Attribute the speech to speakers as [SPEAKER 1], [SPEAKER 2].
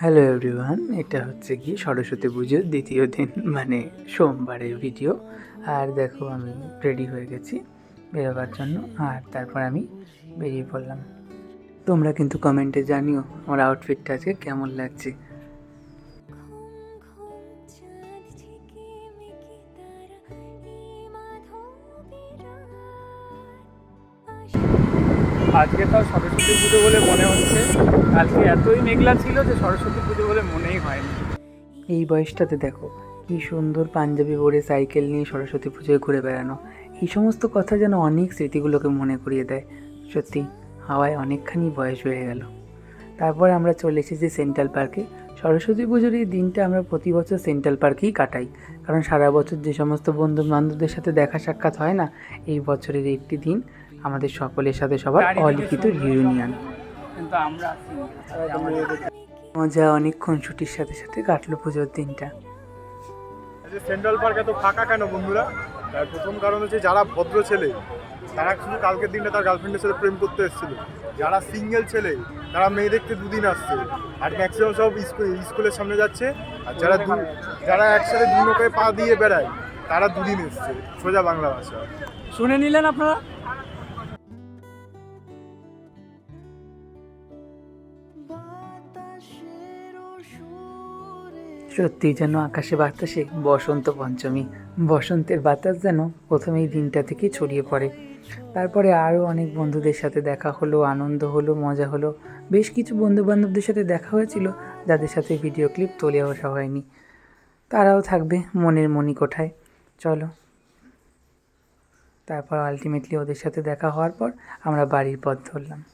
[SPEAKER 1] Hello everyone এটা হচ্ছে কি সরস্বতী পুজোর দ্বিতীয় দিন মানে সোমবারের ভিডিও আর দেখো, আমি রেডি হয়ে গেছি বেরোবার জন্য। আর তারপর আমি বেরিয়ে পড়লাম। তোমরা কিন্তু কমেন্টে জানিও আমার আউটফিটটা আজকে কেমন লাগছে।
[SPEAKER 2] আজকে তাও সরস্বতী পুজো বলে মনে হচ্ছে। কালকে এতই মেঘলা ছিল যে সরস্বতী পুজো বলে মনেই হয়নি।
[SPEAKER 1] এই বয়সটাতে দেখো, কি সুন্দর পাঞ্জাবি পরে সাইকেল নিয়ে সরস্বতী পুজোয় ঘুরে বেড়ানো। এই সমস্ত কথা যেন অনেক স্মৃতিগুলোকে মনে করিয়ে দেয়। সত্যি, হাওয়ায় অনেকখানি বয়স বেড়ে গেল। তারপর আমরা চলে এসেছি সেন্ট্রাল পার্কে। সরস্বতী পুজোর এই দিনটা আমরা প্রতি বছর সেন্ট্রাল পার্কেই কাটাই। কারণ সারা বছর যে সমস্ত বন্ধু বান্ধবদের সাথে দেখা সাক্ষাৎ হয় না, এই বছরের একটি দিন। আমাদের সকলের সাথে সবার অলিখিত রিউনিয়ন
[SPEAKER 2] কিন্তু আমরা
[SPEAKER 1] মজা অনেকক্ষণ ছুটির সাথে সাথে কাটলো পুজোর দিনটা।
[SPEAKER 3] সেন্ট্রাল পার্ক এত ফাঁকা কেন বন্ধুরা? তার প্রথম কারণ হচ্ছে যারা ভদ্র ছেলে তারা শুধু কালকের দিনটা তার গার্লফ্রেন্ডের সাথে প্রেম করতে এসেছিল। যারা সিঙ্গেল ছেলে তারা মেয়ে দেখতে দুদিন আসছে। আর ম্যাক্সিমাম সব স্কুল স্কুলের সামনে যাচ্ছে। আর যারা দু- যারা একসাথে দু নৌকায় পা দিয়ে বেড়ায় তারা দুদিন এসছে। সোজা বাংলা ভাষা।
[SPEAKER 2] শুনে নিলেন আপনারা?
[SPEAKER 1] সত্যি যেন আকাশে বাতাসে বসন্ত পঞ্চমী। বসন্তের বাতাস যেন প্রথমেই দিনটা থেকে ছড়িয়ে পড়ে। তারপরে আরও অনেক বন্ধুদের সাথে দেখা হলো, আনন্দ হলো, মজা হলো। বেশ কিছু বন্ধু বান্ধবদের সাথে দেখা হয়েছিল, যাদের সাথে ভিডিও ক্লিপ তুলে ওঠা হয়নি। তারাও থাকবে মনের মণিকোঠায়। চলো। তারপর আলটিমেটলি ওদের সাথে দেখা হওয়ার পর আমরা বাড়ির পথ ধরলাম।